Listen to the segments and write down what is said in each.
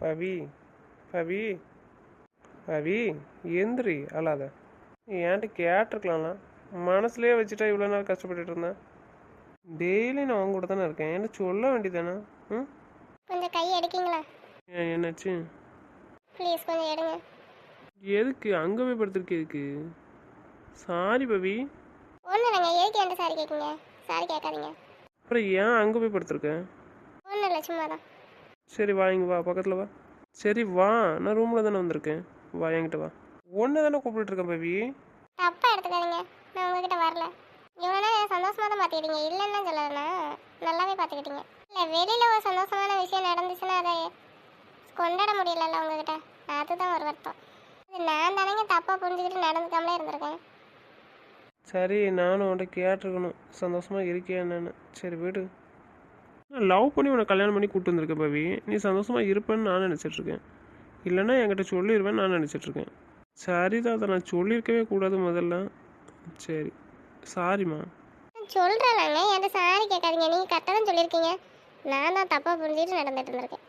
பவி பவி பவி எந்திரி அழாத. ஏன்ட்டு கேட்டிருக்கலாம்ல? மனசுலயே வச்சுட்டா இவ்வளோ நேரம் கஷ்டப்பட்டுட்டு இருந்தேன் டெய்லி நான் அவங்க கூட தானே இருக்கேன். என்ன சொல்ல வேண்டியதானே ம்? கொஞ்சம் கை எடுக்கீங்களா? என்னாச்சு? ப்ளீஸ் கொஞ்சம் எடுங்க. எதுக்கு? அங்கே போய் படுத்துருக்கு எதுக்கு? சாரி பவி. ஒன்றும் இல்லைங்க. எதுக்கு என்கிட்ட சாரி கேட்குங்க சாரி கேட்காதீங்க. அப்புறம் ஏன் அங்கே போய் படுத்துருக்கேன் ஒன்றும் இல்லை சும்மா தான் சரி வா இங்கே வா பக்கத்தில் வா. சரி வா நான் ரூமில் தானே வந்திருக்கேன். வா என்கிட்ட வா. ஒன்று தானே கூப்பிட்டு இருக்கேன் பவி தப்பாக எடுத்துக்காதீங்க. நான் உங்ககிட்ட வரல. இவ்வளோ நேரம் சந்தோஷமாக தான் பார்த்துக்கிட்டீங்க. இல்லைன்னு சொல்லலைண்ணா. நல்லாவே பார்த்துக்கிட்டீங்க. இல்லை வெளியில் ஒரு சந்தோஷமான விஷயம் நடந்துச்சுன்னா அதை கொண்டாட முடியலல்ல உங்ககிட்ட. அதுதான் ஒரு வருத்தம். நான் தானேங்க தப்பாக புரிஞ்சுக்கிட்டு நடந்துக்காமலே இருந்திருக்கேன். சரி நானும் உன்கிட்ட கேட்டிருக்கணும். சந்தோஷமாக இருக்கியா என்னன்னு. சரி விடு. நான் லவ் பண்ணி உன்னை கல்யாணம் பண்ணி கூப்பிட்டு வந்திருக்கேன் பவி. நீ சந்தோஷமாக இருப்பேன்னு நான் நினச்சிட்டு இருக்கேன் இல்லைன்னா என்கிட்ட சொல்லிடுவேன்னு நான் நினச்சிட்டு இருக்கேன் சரி அதை நான் சொல்லியிருக்கவே கூடாது முதல்ல. சரி. சாரிம்மா நான் சொல்கிறேன்லங்க என்கிட்ட சாரி கேட்காதீங்க. நீங்கள் கரெக்டாக தான் சொல்லியிருக்கீங்க. நான் தான் தப்பாக புரிஞ்சுக்கிட்டு நடந்துட்டு இருந்திருக்கேன்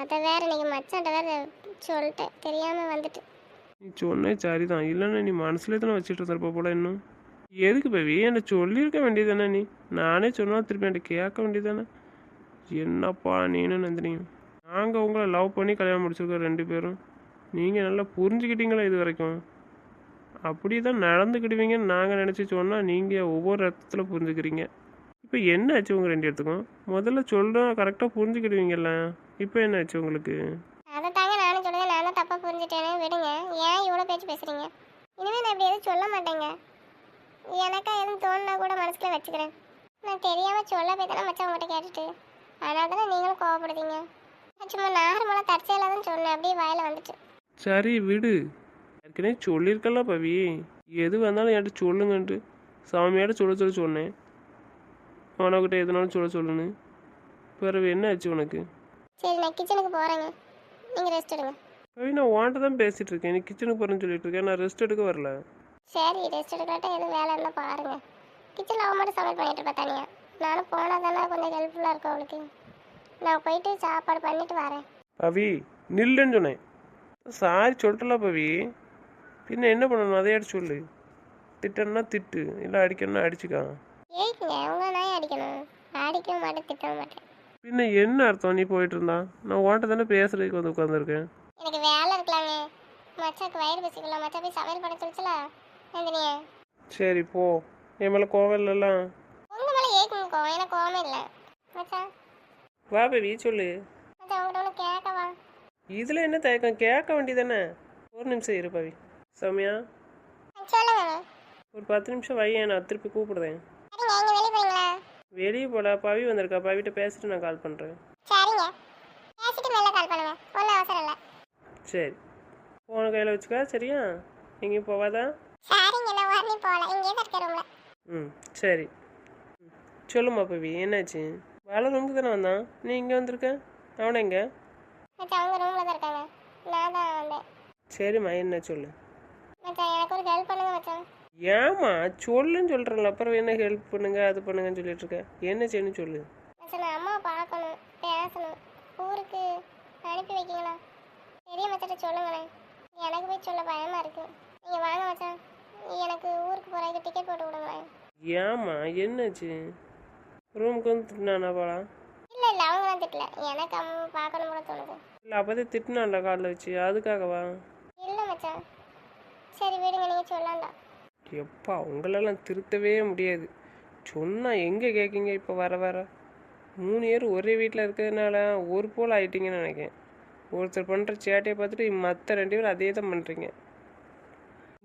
அதை வேற நீங்கள் மச்சான்ட்ட வேற சொல்லிட்டேன். தெரியாமல் வந்துட்டு. நீ சொன்னே சரி தான் இல்லைன்னா நீ மனசுலேயே தானே வச்சுட்டு இருந்திருப்ப போல இன்னும். எதுக்கு பவி? என்கிட்ட சொல்லியிருக்க வேண்டியதானே நீ? நானே சொன்னா திருப்பி என்கிட்ட கேட்க வேண்டியதானே என்னப்பா நீனும் நந்தினியும் நாங்கள் உங்களை லவ் பண்ணி கல்யாணம் முடிச்சிருக்கோம் ரெண்டு பேரும். நீங்கள் நல்லா புரிஞ்சுக்கிட்டீங்களா இது வரைக்கும். அப்படி தான் நடந்துக்கிடுவீங்கன்னு நாங்கள் நினச்சி சொன்னால் நீங்கள் ஒவ்வொரு இடத்துல புரிஞ்சுக்கிறீங்க. இப்போ என்ன ஆச்சு உங்கள் ரெண்டு இடத்துக்கும் முதல்ல சொல்கிறோம் கரெக்டாக புரிஞ்சுக்கிடுவீங்கல்ல. இப்போ என்ன ஆச்சு உங்களுக்கு? அதை தாங்க நானும் சொல்லுவேன் நான் தான் தப்பாக புரிஞ்சுட்டேனே விடுங்க. ஏன் இவ்வளோ பேச்சு பேசுகிறீங்க இனிமேல் நான் இப்படி எதுவும் சொல்ல மாட்டேங்க. எனக்கா எதுவும் தோணுனா கூட மனசுல வச்சுக்கிறேன். நான் தெரியாமல் சொல்ல போய் தானே மச்சான் உங்கள்கிட்ட கேட்டுட்டு. அதனால தானே நீங்களும் கோவப்படுதீங்க. சும்மா நார்மலாக தற்செயலாக தான் சொன்னேன். அப்படியே வாயில் வந்துட்டு சரி விடு. ஏற்கனவே சொல்லியிருக்கல பவி. எது வந்தாலும் என்கிட்ட சொல்லுங்கன்ட்டு. சாமியாட்ட சொல்ல சொல்ல சொன்னேன். உனக்கிட்ட எதுனாலும் சொல்ல சொல்லுன்னு. பிறகு என்ன ஆச்சு உனக்கு? சரி நான் கிச்சனுக்கு போகிறேங்க நீங்கள் ரெஸ்ட் எடுங்க. பவி நான் உன்கிட்ட தான் பேசிகிட்டு இருக்கேன். நீ கிச்சனுக்கு போகிறேன்னு சொல்லிட்டு இருக்கேன். நான் ரெஸ்ட் எடுக்க வரல. சரி ரெஸ்ட் எடுக்கலாட்ட? எதுவும் வேலை இருந்தால் பாருங்க. கிச்சனில் அவன் மட்டும் சமையல் பண்ணிட்டு இருப்பா தனியாக நானும் போனால் தானே கொஞ்சம் ஹெல்ப்ஃபுல்லாக இருக்கும் அவளுக்கு. நான் போயிட்டு சாப்பாடு பண்ணிட்டு வரேன். பவி நில்லுன்னு சொன்னேன். சாரி சொல்லிட்டல பவி. பின்ன என்ன பண்ணணும்? அதை எடுத்து சொல்லு. திட்டணும்னா திட்டு இல்லை அடிக்கணும்னா அடிச்சுக்கா. ஏய்க்குங்க உங்களை நான் அடிக்கணும்? அடிக்கவும் மாட்டேன் திட்டவும் மாட்டேன். பின்ன என்ன அர்த்தம்? நீ போயிட்டு இருந்தா? நான் உன்கிட்ட தானே பேசுறதுக்கு வந்து உட்காந்துருக்கேன் எனக்கு வேலை இருக்கலாங்க மச்சாக்கு வயிறு பசிக்கலாம் மச்சா போய் சமையல் பண்ண சொல்லிச்சுல சரி போ. என் மேலே உங்க ஏக்குங்க கோவம் எனக்கு கோவமே இல்லை. மச்சான். வா பேபி சொல்லு. மச்சான் உங்கள்கிட்ட ஒன்று கேட்கவா? இதில் என்ன தயக்கம்? கேட்க வேண்டியதானே ஒரு நிமிஷம் இரு பவி சௌமியா. சொல்லுங்க. ஒரு பத்து நிமிஷம் வையேன் நான் திருப்பி கூப்பிடுறேன். சரிங்க எங்கே வெளியே போறீங்களா? வெளியே போல பவி வந்திருக்கா. பவிட்ட பேசிட்டு நான் கால் பண்ணுறேன் சரிங்க. பேசிட்டு மேலே கால் பண்ணுவேன் ஒன்றும் அவசரம் இல்லை. சரி. ஃபோனை கையில் வச்சுக்கா சரியா? எங்கேயும் போவாதா சரிங்க நான் வரணும் போகல இங்கே தான் இருக்க ரூமில் ம் சரி. சொல்லுமா பவி. என்னாச்சு? வேலை ரூமுக்கு தானே வந்தான்? நீ இங்கே வந்திருக்க? அவனை எங்க? மச்சான் அவங்க ரூமில் தான் இருக்காங்க. நான் தான் வந்தேன். சரிம்மா என்ன சொல்லு? மச்சான் எனக்கு ஒரு ஹெல்ப் பண்ணுங்க மச்சான். ஏம்மா சொல்லுன்னு சொல்கிறேன்ல அப்புறம் என்ன ஹெல்ப் பண்ணுங்க அது பண்ணுங்கன்னு சொல்லிட்டு இருக்க. என்ன செய்யணும் சொல்லு. மச்சான் நான் அம்மாவை பார்க்கணும் பேசணும். ஊருக்கு அனுப்பி வைக்கீங்களா? பெரிய மச்சாட்ட சொல்லுங்களேன். எனக்கு போய் சொல்ல பயமா இருக்கு. நீங்க வாங்க மச்சான். எனக்கு ஊருக்கு போறதுக்கு டிக்கெட் போட்டு விடுங்களேன். ஏம்மா என்னாச்சு? ரூமுக்கு வந்து திட்டினானா பாலா? இல்ல இல்ல அவங்களாம் திட்டல. எனக்கு அம்மா பார்க்கணும் கூட தோணுது. இல்லை அப்போதே திட்டினான்ல காலில் வச்சு. அதுக்காகவா? இல்ல மச்சான். சரி விடுங்க நீங்க சொல்லலாம் எப்பா உங்களெல்லாம் திருத்தவே முடியாது. சொன்னால் எங்கே கேட்குங்க இப்போ வர வர? மூணு பேர் ஒரே வீட்டில் இருக்கிறதுனால ஒரு போல் ஆயிட்டீங்கன்னு நினைக்கிறேன். ஒருத்தர் பண்ணுற சேட்டையை பார்த்துட்டு மற்ற ரெண்டு பேரும் அதே தான் பண்ணுறீங்க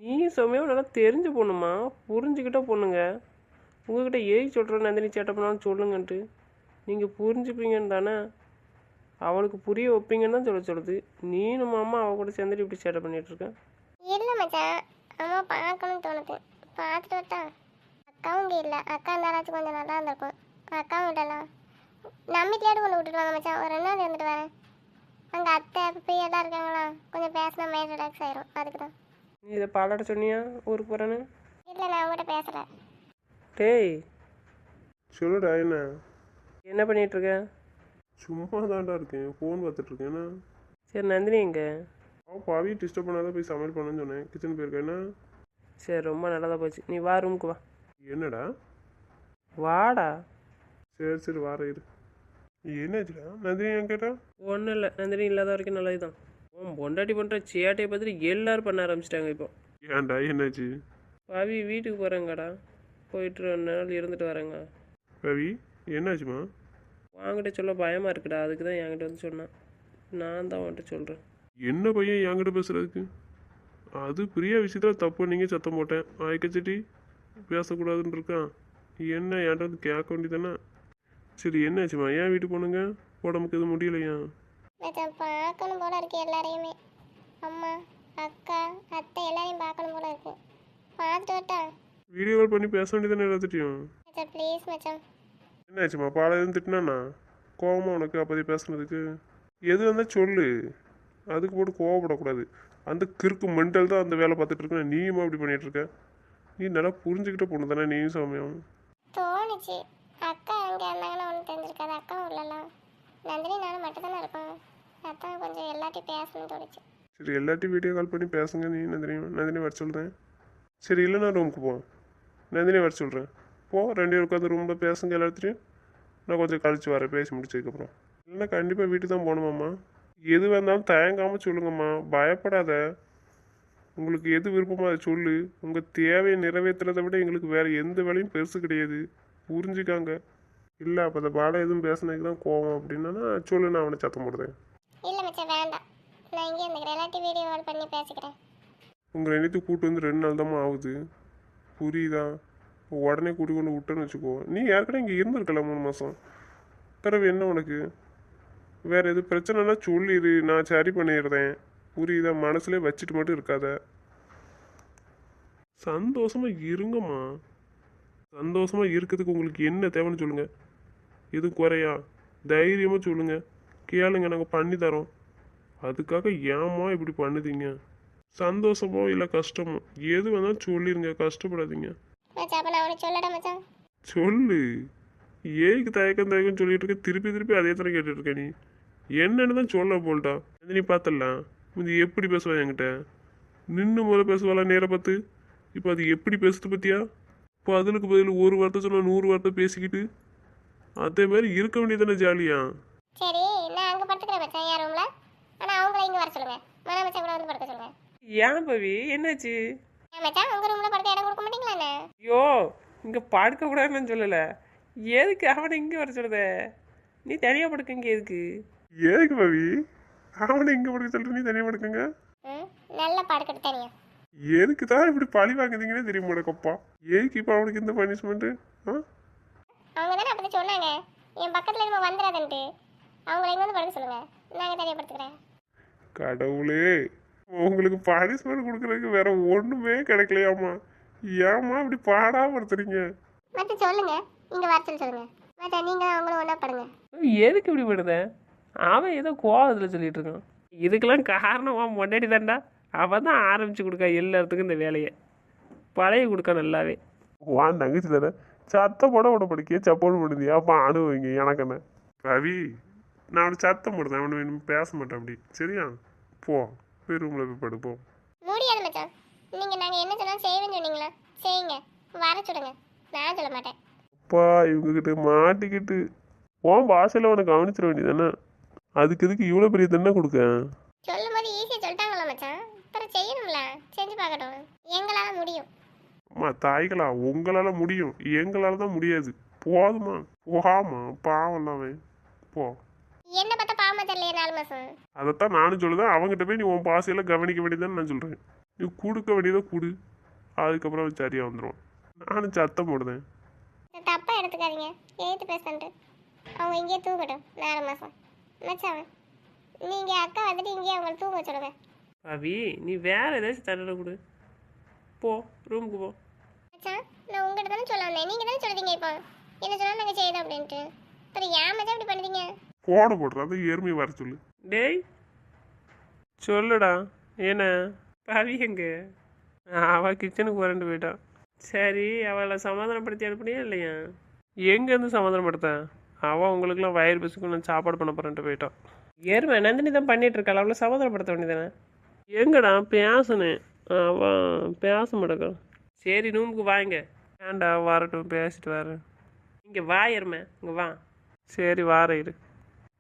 நீ சமயம் நல்லா தெரிஞ்சு பொண்ணுமா? புரிஞ்சுக்கிட்ட பொண்ணுங்க. உங்ககிட்ட ஏய் சொல்கிறோம் நந்தினி சேட்டை பண்ணாலும் சொல்லுங்கன்ட்டு. நீங்கள் புரிஞ்சுப்பீங்கன்னு தானே. அவளுக்கு புரிய வைப்பீங்கன்னு தான் சொல்ல சொல்லுது. நீனும் மாமா அவ கூட சேர்ந்துட்டு இப்படி சேட்டை பண்ணிட்டு இருக்க? இல்ல மச்சான். அம்மா பார்க்கணும்னு தோணுது. பார்த்துட்டு வரட்டா. அக்காவும் இங்கே இல்லை. அக்கா இருந்தாலாச்சும் கொஞ்சம் நல்லா இருந்திருக்கும். அக்காவும் விடலாம் நம்ம வீட்லயாவது கொண்டு விட்டுட்டு மச்சான். ஒரு ரெண்டு நாள் இருந்துட்டு வரேன். அங்கே அத்தை போய் எல்லாம் இருக்காங்களா? கொஞ்சம் பேசினா மைண்ட் ரிலாக்ஸ் ஆயிரும். அதுக்கு தான் நீ இதை பாலாட சொன்னியா? ஊருக்கு போகிறேன்னு இல்லை நான் உங்கள்கிட்ட பேசலை. டேய். சொல்லுடா என்ன? என்ன பண்ணிட்டு இருக்க சும்மா தான்டா இருக்கேன். ஃபோன் பார்த்துட்டு இருக்கேன் என்ன? சரி நந்தினி எங்க? அவன் பாவி டிஸ்டர்ப் பண்ணாத போய் சமையல் பண்ணணும்னு சொன்னேன். கிச்சன் போயிருக்கேன் என்ன? சரி ரொம்ப நல்லதாக போச்சு. நீ வா ரூமுக்கு வா. என்னடா? வாடா. சரி சரி வார இரு. என்னாச்சுடா? நந்தினி என் கேட்டா? ஒன்றும் இல்லை. நந்தினி இல்லாத வரைக்கும் நல்லது தான் உன் பொண்டாட்டி பண்ணுற சேட்டையை பார்த்துட்டு எல்லாரும் பண்ண ஆரம்பிச்சிட்டாங்க இப்போ. ஏன்டா என்னாச்சு? பாவி வீட்டுக்கு போகிறேங்கடா போயிட்டு ரெண்டு நாள் இருந்துட்டு வரேங்க. ரவி என்னாச்சுமா? வாங்கிட்ட சொல்ல பயமாக இருக்குடா அதுக்கு தான் என்கிட்ட வந்து சொன்னான். நான் தான் உன்கிட்ட சொல்கிறேன் என்ன பையன் என்கிட்ட பேசுறதுக்கு? அது பிரியா விஷயத்துல தப்பு நீங்க சத்தம் போட்டேன். ஆய்க்கச்சட்டி பேசக்கூடாதுன்னு இருக்கான். என்ன என்கிட்ட வந்து கேட்க வேண்டியதானே சரி என்னாச்சுமா? ஏன் வீட்டுக்கு போனுங்க உடம்புக்கு எதுவும் முடியலையா? பார்க்கணும் போல இருக்கு எல்லாரையுமே. அம்மா அக்கா அத்தை எல்லாரையும் பார்க்கணும் போல இருக்கு. பார்த்துட்டு வரட்டா? வீடியோ கால் பண்ணி பேச வேண்டியதானே எல்லாத்திட்டையும் மச்சான் ப்ளீஸ் மச்சான். என்னாச்சுமா பாலை எதுவும் திட்டினானா? கோவமா உனக்கு அப்போதே பேசுனதுக்கு? எது வந்தால் சொல்லு. அதுக்கு போட்டு கோவப்படக்கூடாது. அந்த கிறுக்கு மெண்டல் தான் அந்த வேலை பார்த்துட்டு இருக்க நீயுமா இப்படி பண்ணிட்டு இருக்க? நீ நல்லா புரிஞ்சுக்கிட்ட பொண்ணு தானே நீயும் சமயம் தோணுச்சு. அக்கா அங்கே இருந்தாங்கன்னா ஒன்றும் தெரிஞ்சிருக்காது. அக்கா உள்ளலாம் நந்தினி நானும் மட்டும் தானே இருக்கோம். அதான் கொஞ்சம் எல்லாத்தையும் பேசணும்னு தோணுச்சு. சரி எல்லாத்தையும் வீடியோ கால் பண்ணி பேசுங்க நீ நந்தினி நந்தினி வர சொல்கிறேன் சரி இல்லைன்னா ரூமுக்கு போ. நந்தினி வர சொல்கிறேன் போ ரெண்டு பேரும் உட்காந்து ரூமில் பேசுங்க எல்லாத்தையும் நான் கொஞ்சம் கழிச்சு வரேன் பேசி முடிச்சதுக்கப்புறம். இல்லைன்னா கண்டிப்பாக வீட்டுக்கு தான் போகணுமாம்மா. எது வந்தாலும் தயங்காமல் சொல்லுங்கம்மா பயப்படாத. உங்களுக்கு எது விருப்பமோ அதை சொல்லு. உங்கள் தேவையை நிறைவேற்றுறதை விட எங்களுக்கு வேறு எந்த வேலையும் பெருசு கிடையாது. புரிஞ்சுக்காங்க. இல்லை அப்போ அந்த பாடம் எதுவும் பேசுனதுக்கு தான் கோவம் அப்படின்னா சொல்லு நான் அவனை சத்தம் போடுறேன். இல்லை மச்சான் வேண்டாம். நான் இங்கே இருந்துக்கிறேன். எல்லாத்தையும் வீடியோ கால் பண்ணி பேசிக்கிறேன். உங்கள் ரெண்டுத்தையும் கூட்டு வந்து ரெண்டு நாள் தான் ஆகுது. புரியுதா? உடனே கூட்டி கொண்டு விட்டேன்னு வச்சுக்கோ. நீ ஏற்கனவே இங்கே இருந்திருக்கல மூணு மாதம் பிறகு என்ன உனக்கு? வேற எதுவும் பிரச்சனைனா சொல்லிடு நான் சரி பண்ணிடுறேன். புரியுதா? மனசுலேயே வச்சுட்டு மட்டும் இருக்காத. சந்தோஷமாக இருங்கம்மா. சந்தோஷமாக இருக்கிறதுக்கு உங்களுக்கு என்ன தேவைன்னு சொல்லுங்கள் எதுவும் குறையா? தைரியமாக சொல்லுங்கள் கேளுங்க. நாங்கள் பண்ணி தரோம். அதுக்காக ஏம்மா இப்படி பண்ணுதீங்க? சந்தோஷமோ இல்லை கஷ்டமோ? எது வேணாலும் சொல்லிருங்க கஷ்டப்படாதீங்க. மச்சான் அப்போ நான் உனக்கு சொல்லட்டா மச்சான்? சொல்லு. ஏய்க்கு தயக்கம் தயக்கம் சொல்லிட்டு இருக்க திருப்பி திருப்பி அதே தர கேட்டுட்டு இருக்க நீ? என்னன்னு தான் சொல்ல போல்டா. அது நீ பார்த்தலாம் இது எப்படி பேசுவா என்கிட்ட? நின்று முதல்ல பேசுவாளா நேர பார்த்து? இப்போ அது எப்படி பேசுது பத்தியா? இப்போ அதுக்கு பதில் ஒரு வார்த்தை சொன்னா நூறு வார்த்தை பேசிக்கிட்டு அதே மாதிரி இருக்க வேண்டியதானே ஜாலியா? சரி நான் அங்கே படுத்துக்கிறேன் மச்சான் ரூமில் ஆனால் அவங்கள இங்கே வர சொல்லுங்கள் மன மச்சான் கூட வந்து படுக்க சொல்லுங்கள் ஏன் பவி? என்னாச்சு? மச்சான் உங்கள் ரூமில் படுக்க இடம் கொடுக்க மாட்டீங்களா ஐயோ இங்கே படுக்கக்கூடாதுன்னு சொல்லலை. எதுக்கு அவனை இங்கே வர சொல்லுத நீ தனியாக படுக்க இங்கே எதுக்கு ஏதுக்கு பவி? அவனை இங்கே படுக்க சொல்லிட்டு நீ தனியாக படுக்குங்க? நல்ல படுக்கட்டு தனியா. எதுக்கு தான் இப்படி பழி வாங்குதீங்கன்னே தெரிய மாட்டேக்கப்பா ஏதுக்கு இப்போ அவனுக்கு இந்த பனிஷ்மெண்ட்டு ஆ? அவங்க தானே அப்படி சொன்னாங்க. என் பக்கத்தில் நம்ம வந்துடாதுன்ட்டு அவங்கள இங்கே வந்து படுக்க சொல்லுங்கள் நாங்கள் தனியாக படுத்துக்கிறேன். கடவுளே. உங்களுக்கு பனிஷ்மெண்ட் கொடுக்குறதுக்கு வேற ஒன்றுமே கிடைக்கலையாம்மா. ஏம்மா இப்படி பாடாப்படுத்துறீங்க? மச்சான் சொல்லுங்க. இங்கே வர சொல்லி சொல்லுங்க. மச்சான் நீங்கள் அவங்களும் ஒன்றா படுங்க எதுக்கு இப்படி பண்ணுத? அவன் ஏதோ கோவத்தில் சொல்லிட்டு இருக்கான். இதுக்கெல்லாம் காரணம் அவன் முன்னாடி தான்டா. அவன் தான் ஆரம்பிச்சு கொடுக்கா எல்லாத்துக்கும் இந்த வேலையை. பழைய கொடுக்கா நல்லாவே. வான் தங்கச்சி தானே? சத்தம் போட விட படிக்க சப்போர்ட் பண்ணுதியா? அப்போ அனுபவிங்க எனக்கு என்ன? ரவி நான் அவனை சத்தம் போடுறேன். அவனு பேச மாட்டேன் அப்படி. சரியா? போ. போய் ரூமில் போய் படு போ முடியாது மச்சான். நீங்கள் நாங்கள் என்ன சொன்னாலும் செய்வேன்னு சொன்னீங்களா? செய்யுங்க. வர சொல்லுங்க. நான் சொல்ல மாட்டேன். அப்பா இவங்ககிட்ட மாட்டிக்கிட்டு. உன் பாஷையில் அவனை கவனிச்சிட வேண்டியதானே அதுக்கு எதுக்கு இவ்வளோ பெரிய தண்டனை கொடுக்க? சொல்லும் போது ஈஸியாக சொல்லிட்டாங்களா மச்சான்? அப்புறம் செய்யணும்ல. செஞ்சு பார்க்கட்டும். எங்களால் முடியும். அம்மா தாய்களா உங்களால் முடியும். எங்களால் தான் முடியாது. போதுமா? போகாமா பாவம் அவன். போ. மாதம் அதைத்தான் நானும் சொல்லுதேன். அவங்ககிட்ட போய் நீ உன் பாசையெல்லாம் கவனிக்க வேண்டியதுன்னு நான் சொல்கிறேன் நீ கொடுக்க வேண்டியதை கொடு. அதுக்கப்புறம் அவன் சரியாக வந்துடுவான் நானும் சத்தம் போடுதேன். தப்பாக எடுத்துக்காதீங்க. எழுத்து பேசன்ட்டு அவங்க இங்கேயே தூங்கட்டும். நாலு மாதம் மச்சான் நீங்கள் அக்கா வந்துட்டு இங்கேயே அவங்கள தூங்க வச்சுடுங்க பவி நீ வேற ஏதாச்சும் தண்டனை கொடு. போ ரூமுக்கு போ. மச்சான் நான் உங்கள்கிட்ட தானே சொல்ல வந்தேன். நீங்கள் தானே சொல்லுவீங்க இப்போ. என்ன சொன்னால் நாங்கள் செய்தோம் அப்படின்ட்டு. அப்புறம் ஏன் மச்சான் இப்படி பண்ணுறீங்க போட போடுற அதை ஏர்மையை வர சொல்லு. டேய் சொல்லுடா என்ன? பவி எங்க? அவள் கிச்சனுக்கு வரண்டு போயிட்டான் சரி அவளை சமாதானப்படுத்தி அனுப்புனியா இல்லையா? எங்கேருந்து சமாதானப்படுத்தேன் அவள் உங்களுக்குலாம் வயிறு பசுக்கு நான் சாப்பாடு பண்ண போகிறேன்ட்டு போயிட்டான் ஏறுமே நந்தினி தான் பண்ணிகிட்ருக்காள் இருக்காள்? சமாதானப்படுத்த வேண்டியதானே எங்கடா பேசுனேன் அவன் பேச மாட்டேக்கான் சரி ரூமுக்கு வாங்க வேண்டா வரட்டும் பேசிட்டு வரேன். இங்கே வா எருமை இங்கே வா. சரி வார இரு.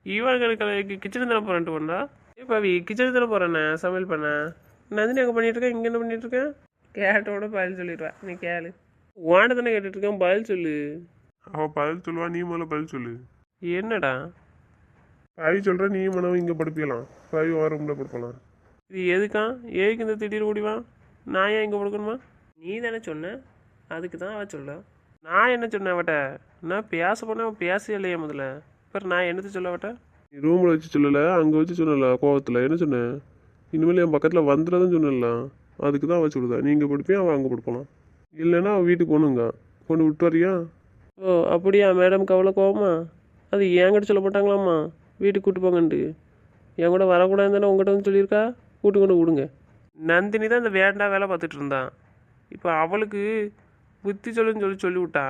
இவங்களுக்கு கிச்சன் தானே போகிறேன்ட்டு பண்ணா இப்போ கிச்சன் தானே போகிறேண்ணே சமையல் பண்ண. நந்தினி அங்கே பண்ணிட்டு இருக்கேன் இங்கே என்ன பண்ணிட்டு இருக்கேன் கேட்டோட பதில் சொல்லிடுவா. நீ கேளு. வாண்ட தானே கேட்டுட்டு இருக்கேன். பதில் சொல்லு. அவள் பதில் சொல்லுவா நீ முதல்ல பதில் சொல்லு. என்னடா? பாவி சொல்கிற நீ மனவன் இங்கே படுப்பிக்கலாம் பாவி வா ரூமில் படுப்பலாம். இது எதுக்கா? ஏதுக்கு இந்த திடீர் ஓடிவா நான் ஏன் இங்கே கொடுக்கணுமா நீ தானே சொன்ன. அதுக்கு தான் அவ சொல்ல நான் என்ன சொன்னேன் அவட்ட? நான் பேச போனேன் அவன் பேசவே இல்லையே முதல்ல. அப்புறம் நான் என்னத்தை சொல்ல அவட்ட நீ ரூமில் வச்சு சொல்லலை அங்கே வச்சு சொன்னல கோவத்தில். என்ன சொன்னேன் இனிமேல் என் பக்கத்தில் வந்துடாதான் சொன்னல அதுக்கு தான் அவள் சொல்லுதா. நீ இங்கே படுப்பியா அவள் அங்கே படுப்பலாம் இல்லைன்னா அவள் வீட்டுக்கு போகணுங்க. கொண்டு விட்டு வரியா? ஓ அப்படியா? மேடம்க்கு அவ்வளோ கோவமா? அது என்கிட்ட சொல்ல மாட்டாங்களாம்மா. வீட்டுக்கு கூட்டு போங்கன்ட்டு. என் கூட வரக்கூடாதுன்னு தானே உங்கள்கிட்ட வந்து சொல்லியிருக்கா? கூட்டு கொண்டு விடுங்க. நந்தினி தான் இந்த வேண்டா வேலை பார்த்துட்டு இருந்தான் இப்போ அவளுக்கு புத்தி சொல்லுன்னு சொல்லி சொல்லி விட்டா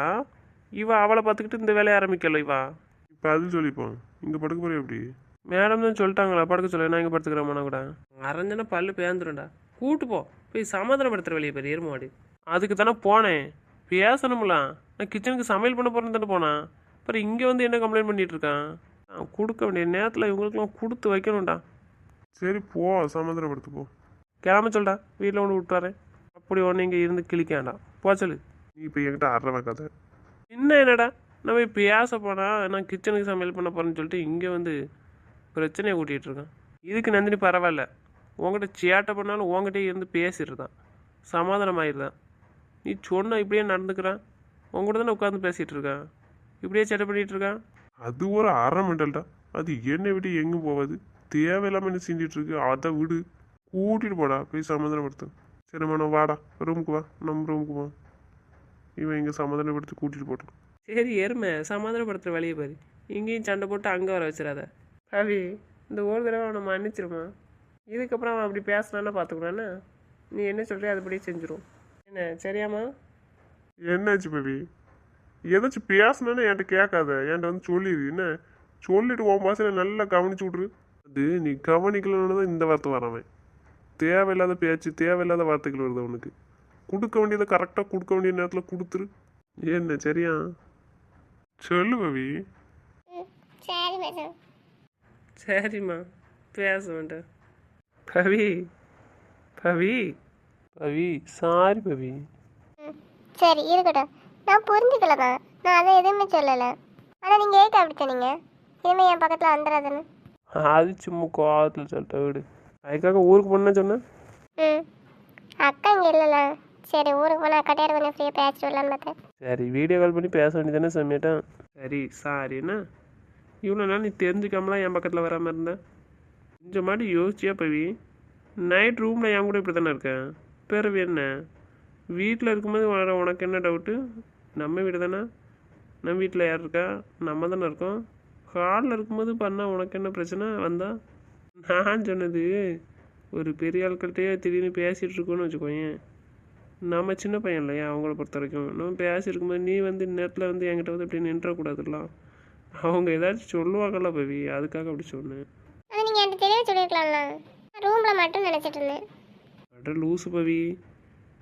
இவ அவளை பார்த்துக்கிட்டு இந்த வேலையை ஆரம்பிக்கல இவா. இப்போ அது சொல்லிப்போம் இங்கே படுக்க போறியா எப்படி? மேடம் தான் சொல்லிட்டாங்களா? படுக்க சொல்ல. நான் இங்கே படுத்துக்கிறேன் கூட. அரைஞ்சனா பல்லு பேந்துரும்டா. கூட்டு போ. போய் சமாதானப்படுத்துற வெளியே பெரிய எருமாடு அதுக்கு தானே போனேன். பேசணும்ல. நான் கிச்சனுக்கு சமையல் பண்ண போகிறேன்னு தானே போனேன். அப்புறம் இங்கே வந்து என்ன கம்ப்ளைண்ட் பண்ணிட்டு இருக்கான்? நான் கொடுக்க வேண்டிய நேரத்தில் இவங்களுக்குலாம் கொடுத்து வைக்கணும்டா. சரி போ. சமாதானப்படுத்து போ. கிளம்ப சொல்டா. வீட்டில் ஒன்று விட்டு வரேன். அப்படி ஒன்று இங்கே இருந்து கிளிக்காண்டாம் போ சொல்லு. நீ இப்போ என்கிட்ட அற வைக்காத. இன்னும் என்னடா? நம்ம போய் பேச போனால் நான் கிச்சனுக்கு சமையல் பண்ண போகிறேன்னு சொல்லிட்டு இங்கே வந்து பிரச்சனையை கூட்டிகிட்டு இருக்கேன். இதுக்கு நந்தினி பரவாயில்ல. உங்ககிட்ட சேட்டை பண்ணாலும் உங்ககிட்டயே இருந்து பேசிடுறான் சமாதானமாயிருதான் நீ சொன்னால் இப்படியே நடந்துக்கிறான். உங்ககிட்ட தானே உட்காந்து பேசிகிட்டு இருக்கான். இப்படியே சேட்டை பண்ணிகிட்டு இருக்கான். அது ஒரு அரை மெண்டல்டா. அது என்னை விட்டு எங்கே போகாது. தேவையில்லாமல் என்ன செஞ்சிட்டு இருக்கு. அதை விடு. கூட்டிகிட்டு போடா. போய் சமாதானப்படுத்து. சரி நான் வாடா. ரூமுக்கு வா. நம்ம ரூமுக்கு வா இவன் இங்கே சமாதானப்படுத்தி கூட்டிகிட்டு போட்டோம் சரி எருமை சமாதானப்படுத்துகிற வழியை பாரு. இங்கேயும் சண்டை போட்டு அங்கே வர வச்சிடாத. கவி இந்த ஒரு தடவை அவனை மன்னிச்சிருமா? இதுக்கப்புறம் அவன் அப்படி பேசினான்னு பார்த்துக்கூடாண்ணா நீ என்ன சொல்கிறியோ அதுபடியே செஞ்சிடும் என்ன சரியாம்மா? என்னாச்சு பவி? ஏதாச்சும் பேசணுன்னு என்கிட்ட கேட்காத. என்கிட்ட வந்து சொல்லிடு. என்ன? சொல்லிட்டு உன் பாசையில் நல்லா கவனிச்சு விட்ரு அது நீ கவனிக்கலன்னு தான் இந்த வார்த்தை வரவன் தேவையில்லாத பேச்சு தேவையில்லாத வார்த்தைகள் வருது அவனுக்கு. கொடுக்க வேண்டியதை கரெக்டாக கொடுக்க வேண்டிய நேரத்தில் கொடுத்துரு. என்ன சரியா? சொல்லு பவி. சரிம்மா பேச வேண்டாம் பவி பவி. பவி சாரி பவி. சரி இருக்கட்டும். நான் புரிஞ்சுக்கல தான் நான் அதை எதுவுமே சொல்லலை. ஆனால் நீங்கள் ஏன் அப்படி சொன்னீங்க? இனிமேல் என் பக்கத்தில் வந்துடாதுன்னு. அது சும்மா கோவத்தில் சொல்லிட்ட வீடு. அதுக்காக ஊருக்கு போனா சொன்னேன் ம் அக்கா இங்கே இல்லைல்ல. சரி ஊருக்கு போனால் கட்டையார் கொஞ்சம் ஃப்ரீயாக பேசிட்டு வரலாம் பார்த்தேன். சரி வீடியோ கால் பண்ணி பேச வேண்டியதானே சமையட்டேன் சரி சாரி என்ன? இவ்வளோ நாள் நீ தெரிஞ்சுக்காமலாம் என் பக்கத்தில் வராமல் இருந்தேன் கொஞ்சம் மாட்டி யோசிச்சியா பவி? நைட் ரூமில் என் கூட இப்படி தானே இருக்கேன் பிறவி என்ன? வீட்டில் இருக்கும்போது வர உனக்கு என்ன டவுட்டு நம்ம வீடு தானே நம்ம வீட்டில் யார் இருக்கா? நம்ம தானே இருக்கோம். ஹாலில் இருக்கும்போது பண்ணால் உனக்கு என்ன பிரச்சனை? வந்தா? நான் சொன்னது ஒரு பெரிய ஆட்கள்கிட்டயே திடீர்னு பேசிகிட்டு இருக்கோன்னு வச்சுக்கோயேன். நம்ம சின்ன பையன் இல்லையா? அவங்கள பொறுத்த வரைக்கும் நம்ம பேசியிருக்கும்போது நீ வந்து நேரத்தில் வந்து என்கிட்ட வந்து அப்படி நின்றக்கூடாதுல்ல அவங்க ஏதாச்சும் சொல்லுவாங்கல்ல பவி? அதுக்காக அப்படி சொன்னேன். நீங்கள் என்கிட்ட தெளிவாக சொல்லியிருக்கலாம்ல ரூமில் மட்டும் நினச்சிட்டு இருந்தேன். அட லூசு பவி.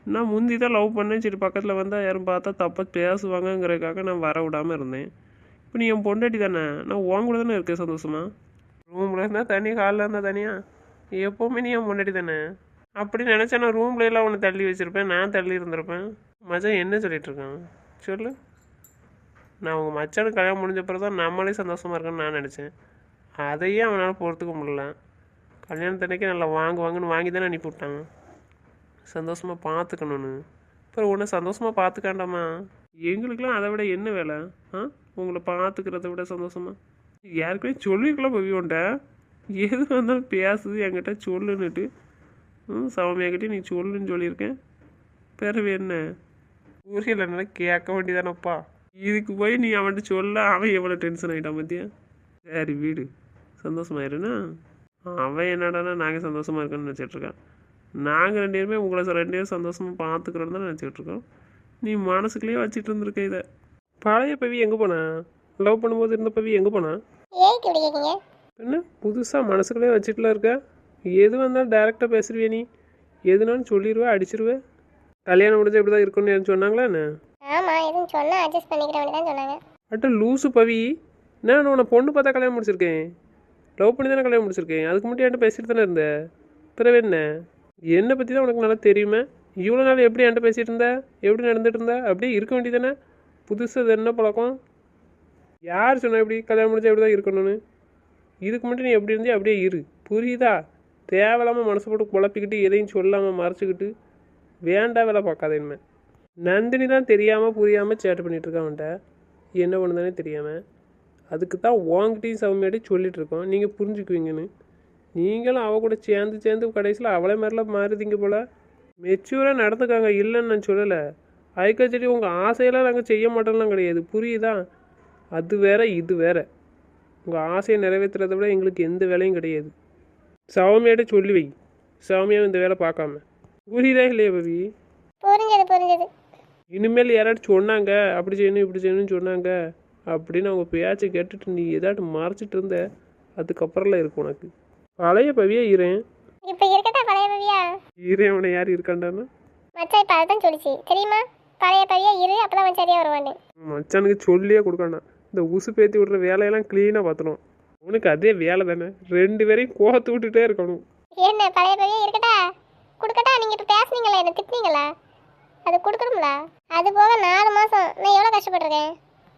நான் முந்தி தான் லவ் பண்ணேன். சரி பக்கத்தில் வந்தால் யாரும் பார்த்தா தப்பாக பேசுவாங்கங்கிறதுக்காக நான் வர விடாமல் இருந்தேன். இப்போ நீ என் பொண்டாட்டி தானே? நான் உன் கூட தானே இருக்கேன் சந்தோஷமா? ரூமில் இருந்தால் தனி ஹாலில் இருந்தால் தனியாக எப்போவுமே நீ என் பொண்டாட்டி தானே? அப்படி நினச்சா நான் ரூம்ல எல்லாம் உன்னை தள்ளி வச்சுருப்பேன் நான் தள்ளி இருந்திருப்பேன். மச்சான் என்ன சொல்லிட்டு இருக்கான்? சொல்லு. நான் உங்கள் மச்சானுக்கு கல்யாணம் முடிஞ்ச பிறகு தான் நம்மளே சந்தோஷமாக இருக்கேன்னு நான் நினச்சேன். அதையே அவனால் பொறுத்துக்க முடியல. கல்யாணத்தன்னைக்கு நல்லா வாங்கு வாங்குன்னு வாங்கி தானே அனுப்பிவிட்டாங்க சந்தோஷமாக பார்த்துக்கணும்னு அப்புறம் உன்னை சந்தோஷமாக பார்த்துக்காண்டாமா எங்களுக்கெல்லாம் அதை விட என்ன வேலை? ஆ? உங்களை பார்த்துக்கிறத விட சந்தோஷமா? யாருக்குமே சொல்லிக்கலாம் பவி உன்ட்ட எது வந்தாலும் பேசுது என்கிட்ட சொல்லுன்னுட்டு சௌமியாக்கிட்டே நீ சொல்லுன்னு சொல்லியிருக்கேன். பிறகு என்ன? புரியலன்னா கேட்க வேண்டியதானப்பா. இதுக்கு போய் நீ அவன்கிட்ட சொல்ல அவன் எவ்வளோ டென்ஷன் ஆகிட்டான் மத்தியா சரி வீடு. சந்தோஷமாயிருண்ணா அவன் என்னடானா நாங்கள் சந்தோஷமாக இருக்கோன்னு நினச்சிட்ருக்கான் நாங்கள் ரெண்டு பேருமே உங்களை ரெண்டு பேரும் சந்தோஷமாக பார்த்துக்கிறோன்னு தான் நினச்சிட்டு இருக்கோம். நீ மனசுக்குள்ளேயே வச்சுட்டு இருந்திருக்க இதை. பழைய பவி எங்கே போனா? லவ் பண்ணும்போது இருந்த பவி எங்கே போனா? என்ன புதுசாக மனசுக்குள்ளே வச்சுட்டுலாம் இருக்க? எது வந்தாலும் டேரெக்டாக பேசுறியே நீ. எதுனாலும் சொல்லிடுவேன் அடிச்சிருவேன் கல்யாணம் முடிஞ்சா இப்படி தான் இருக்கும்னு யாரும் சொன்னாங்களா என்ன? ஆமாம் எதுவும் சொன்னால் அட்ஜஸ்ட் பண்ணிக்கிற வேண்டியதான் சொன்னாங்க. அட்ட லூசு பவி. நான் உன்னை பொண்ணு பார்த்தா கல்யாணம் முடிச்சிருக்கேன்? லவ் பண்ணி தானே கல்யாணம் முடிச்சிருக்கேன். அதுக்கு மட்டும் என்கிட்ட பேசிட்டு தானே இருந்த. பிறகு என்ன? என்னை பற்றி தான் உனக்கு நல்லா தெரியுமே? இவ்வளோ நாள் எப்படி என்கிட்ட பேசிட்டு இருந்த? எப்படி நடந்துட்டு இருந்த? அப்படியே இருக்க வேண்டியதானே புதுசு அது என்ன பழக்கம்? யார் சொன்னா இப்படி கல்யாணம் முடிச்சா இப்படி தான் இருக்கணும்னு? இதுக்கு மட்டும் நீ எப்படி இருந்தே அப்படியே இரு. புரியுதா? தேவையில்லாமல் மனசு போட்டு குழப்பிக்கிட்டு எதையும் சொல்லாமல் மறைச்சிக்கிட்டு வேண்டா வேலை பார்க்காத இனிமே. நந்தினி தான் தெரியாமல் புரியாமல் சேட்டை பண்ணிட்டு இருக்கான் அவன்கிட்ட. என்ன பண்ணுதானே தெரியாமல் அதுக்கு தான் உங்ககிட்டையும் சௌமியாட்டி சொல்லிகிட்டு இருக்கோம். நீங்கள் புரிஞ்சுக்குவீங்கன்னு. நீங்களும் அவள் கூட சேர்ந்து சேர்ந்து கடைசியில் அவளே மாதிரிலாம் மாறுதீங்க போல். மெச்சூராக நடந்துக்காங்க. இல்லைன்னு நான் சொல்லலை. அதுக்கச்சடி உங்கள் ஆசையெல்லாம் நாங்கள் செய்ய மாட்டோம்லாம் கிடையாது. புரியுதா? அது வேற இது வேற. உங்கள் ஆசையை நிறைவேற்றுறத விட எங்களுக்கு எந்த வேலையும் கிடையாது. சௌமியாட்ட சொல்லி வை. சௌமியாவும் இந்த வேலை பார்க்காம. புரியுதா இல்லையா பவி? புரிஞ்சது புரிஞ்சது. இனிமேல் யாராச்சும் சொன்னாங்க அப்படி செய்யணும் இப்படி செய்யணும்னு சொன்னாங்க அப்படின்னு அவங்க பேச்சை கேட்டுட்டு நீ ஏதாட்டும் மறைச்சிட்டு இருந்த அதுக்கப்புறம்லாம் இருக்கும் உனக்கு. பழைய பவியே இரேன் இப்போ இருக்கட்டா பழைய பவியா? இரேன் அவனை யார் இருக்காண்டான்னு. மச்சான் இப்போ அதுதான் சொல்லிச்சு. தெரியுமா? பழைய பவியா இரு அப்பதான் அவன் சரியா வருவான்னு. மச்சானுக்கு சொல்லியே கொடுக்காண்டான் இந்த உசு பேத்தி விடுற வேலையெல்லாம் க்ளீனாக பார்த்துடும் உனக்கு அதே வேலை தானே? ரெண்டு பேரையும் கோத்து விட்டுட்டே இருக்கணும். என்ன பழைய பவியா இருக்கட்டா? கொடுக்கட்டா? நீங்க இப்போ பேசுனீங்களா என்ன திட்டினீங்களா? அது கொடுக்கணும்ல. அது போக நாலு மாசம் நான் எவ்வளோ கஷ்டப்பட்டிருக்கேன்?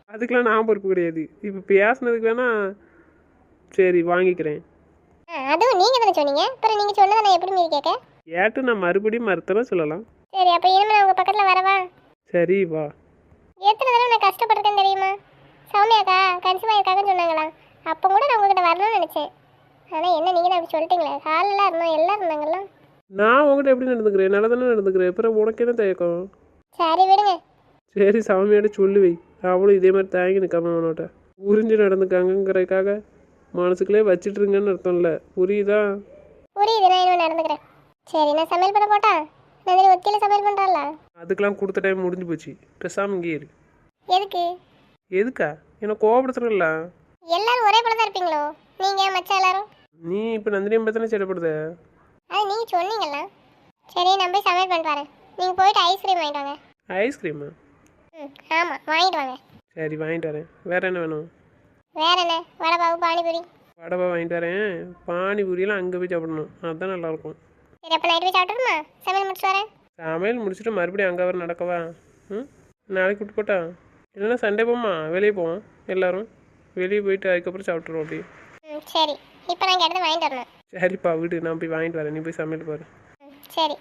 அதுக்கெலாம் நான் பொறுப்பு கிடையாது. இப்போ பேசுனதுக்கு வேணா சரி வாங்கிக்கிறேன். ஆ, அதுவும் நீங்க தானே சொன்னீங்க. அப்புறம் நீங்க சொன்னதை நான் எப்படி மீறி கேட்க ஏட்டு நான் மறுபடியும் மறுத்தனா சொல்லலாம். சரி அப்போ இனிமே நான் உங்க பக்கத்துல வரவா சரி வா. எத்தனை தடவை நான் கஷ்டப்பட்டிருக்கேன் தெரியுமா? சௌமியாக்கா கன்சிவ் ஆயிருக்காங்கன்னு சொன்னாங்களா? அப்போ கூட நான் உங்ககிட்ட வரணும்னு நினைச்சேன். ஆனா என்ன நீங்க தான் அப்படி சொல்லிட்டீங்களே? காலெல்லாம் இருந்தோம் எல்லாம் இருந்தாங்கல்ல? நான் உங்ககிட்ட எப்படி நடந்துக்கிறேன்? நல்லா தானே நடந்துக்கிறேன். அப்புறம் உனக்கு என்ன தயக்கம்? சரி விடுங்க. சரி சாமியாட்ட சொல்லி வை. அவளும் இதே மாதிரி தாங்கி நிற்காம அவனோட்ட புரிஞ்சு நடந்துக்காங்கங்கிறதுக்காக மனசுக்குள்ளே வச்சிட்டு இருங்கன்னு அர்த்தம் இல்லை புரியுதா? புரியுது நான் இன்னும் நடந்துக்கிறேன். சரி நான் சமையல் பண்ண போட்டா? நந்தினி ஒத்தியில சமையல் பண்றாளா? அதுக்கெல்லாம் கொடுத்த டைம் முடிஞ்சு போச்சு. பேசாம இங்கே இரு. எதுக்கு? எதுக்கா? என்னை கோவப்படுத்துறல எல்லாரும் ஒரே போல தான் இருப்பீங்களோ? நீங்க மச்சான் எல்லாரும்? நீ இப்போ நந்தினியம் பார்த்தானே செயல்படுத அது நீங்க சொன்னீங்கல்ல. சரி நான் போய் சமையல் பண்ணிட்டு வரேன். நீங்க போயிட்டு ஐஸ்கிரீம் வாங்கிட்டு வாங்க. ஐஸ்கிரீமா ம் ஆமா வாங்கிட்டு வாங்க. சரி வாங்கிட்டு வரேன். வேற என்ன வேணும்? வேற என்ன? வடபாவு பானிபூரி. வடப்பா வாங்கிட்டு வரேன். பானிபூரியெல்லாம் அங்கே போய் சாப்பிடணும். அதுதான் நல்லாயிருக்கும் சரி அப்போ நைட்டு போய் சாப்பிட்டுருமா சமையல் முடிச்சு வரேன். சமையல் முடிச்சுட்டு மறுபடியும் அங்கே வர நடக்கவா? ம்? நாளைக்கு விட்டு போட்டா? இல்லைன்னா சண்டே போமா வெளியே போவோம். எல்லாரும். வெளியே போயிட்டு அதுக்கப்புறம் சாப்பிட்ருவோம் அப்படியே. ம் சரி. இப்போ நான் இங்கே எடுத்து வாங்கிட்டு வரணும். சரிப்பா விடு. நான் போய் வாங்கிட்டு வரேன். நீ போய் சமையல் பாரு. சரி.